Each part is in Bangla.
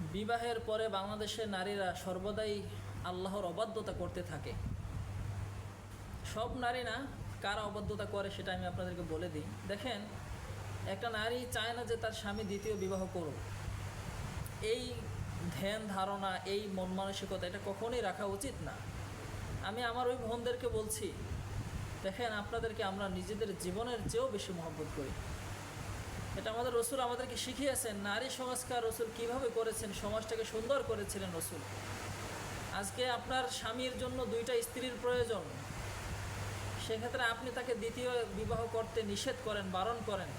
বিবাহের পরে বাংলাদেশের নারীরা সর্বদাই আল্লাহর অবাধ্যতা করতে থাকে। সব নারী না কারা অবাধ্যতা করে সেটা আমি আপনাদেরকে বলে দিই। দেখেন, একটা নারী চায় না যে তার স্বামী দ্বিতীয় বিবাহ করুক। এই ধ্যান ধারণা, এই মন মানসিকতা, এটা কখনোই রাখা উচিত না। আমি আমার ওই বোনদেরকে বলছি, দেখেন, আপনাদেরকে আমরা নিজেদের জীবনের চেয়েও বেশি মহব্বত করি। এটা আমাদের রসুল আমাদেরকে শিখিয়েছেন, নারী সংস্কার রসুল কীভাবে করেছেন, সমাজটাকে সুন্দর করেছিলেন রসুল। আজকে আপনার স্বামীর জন্য দুইটা স্ত্রীর প্রয়োজন। সেক্ষেত্রে আপনি তাকে দ্বিতীয় বিবাহ করতে নিষেধ করেন, বারণ করেন।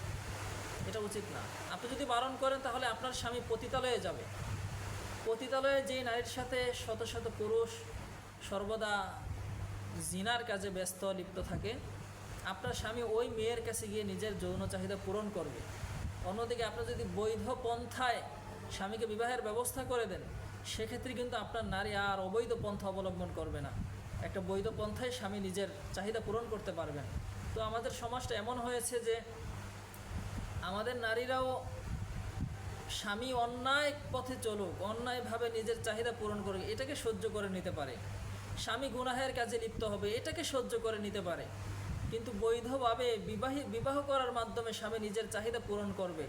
এটা উচিত না। আপনি যদি বারণ করেন, তাহলে আপনার স্বামী পতিতালয়ে যাবে। পতিতালয়ে যেই নারীর সাথে শত শত পুরুষ সর্বদা জিনার কাজে ব্যস্ত, লিপ্ত থাকে আপনার স্বামী ওই মেয়ের কাছে গিয়ে নিজের যৌন চাহিদা পূরণ করবে। অন্যদিকে আপনি যদি বৈধ পন্থায় স্বামীকে বিবাহের ব্যবস্থা করে দেন, সেক্ষেত্রে কিন্তু আপনার নারী আর অবৈধ পন্থা অবলম্বন করবে না। একটা বৈধ পন্থায় স্বামী নিজের চাহিদা পূরণ করতে পারবেন। তো আমাদের সমাজটা এমন হয়েছে যে, আমাদের নারীরাও স্বামী অন্যায় পথে চলুক, অন্যায়ভাবে নিজের চাহিদা পূরণ করুক, এটাকে সহ্য করে নিতে পারে। স্বামী গুনাহের কাজে লিপ্ত হবে, এটাকে সহ্য করে নিতে পারে। কিন্তু বৈধভাবে বিবাহী, বিবাহ করার মাধ্যমে স্বামী নিজের চাহিদা পূরণ করবে।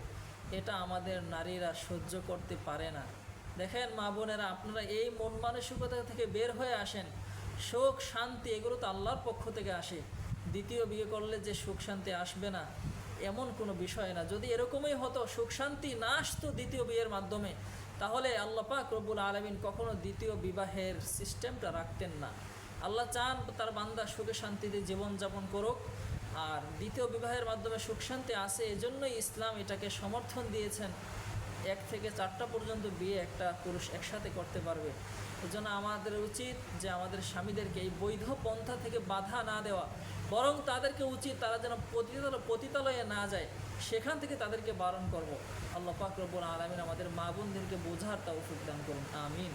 এটা আমাদের নারীরা সহ্য করতে পারে না। দেখেন মা বোনেরা, আপনারা এই মন মানসিকতা থেকে বের হয়ে আসেন। সুখ, শান্তি, এগুলো তো আল্লাহর পক্ষ থেকে আসে। দ্বিতীয় বিয়ে করলে যে সুখ, শান্তি আসবে না, এমন কোনো বিষয় না। যদি এরকমই হতো, সুখ, শান্তি না আসতো দ্বিতীয় বিয়ের মাধ্যমে, তাহলে আল্লাহ পাক রব্বুল আলমিন কখনো দ্বিতীয় বিবাহের সিস্টেমটা রাখতেন না। আল্লাহ চান তার বান্দা সুখে শান্তিতে জীবনযাপন করুক। আর দ্বিতীয় বিবাহের মাধ্যমে সুখ শান্তি আসে এজন্যই ইসলাম এটাকে সমর্থন দিয়েছেন। এক থেকে চারটা পর্যন্ত বিয়ে একটা পুরুষ একসাথে করতে পারবে। এজন্য আমাদের উচিত যে আমাদের স্বামীদেরকে এই বৈধ পন্থা থেকে বাধা না দেওয়া, বরং তাদেরকে উচিত তারা যেন পতিতালয় পতিতালয়ে না যায়, সেখান থেকে তাদেরকে বারণ করব। আল্লাহ পাক রব্বুল আলমিন আমাদের মা বোনদেরকে বোঝার তৌফিক দান করুন। আমিন।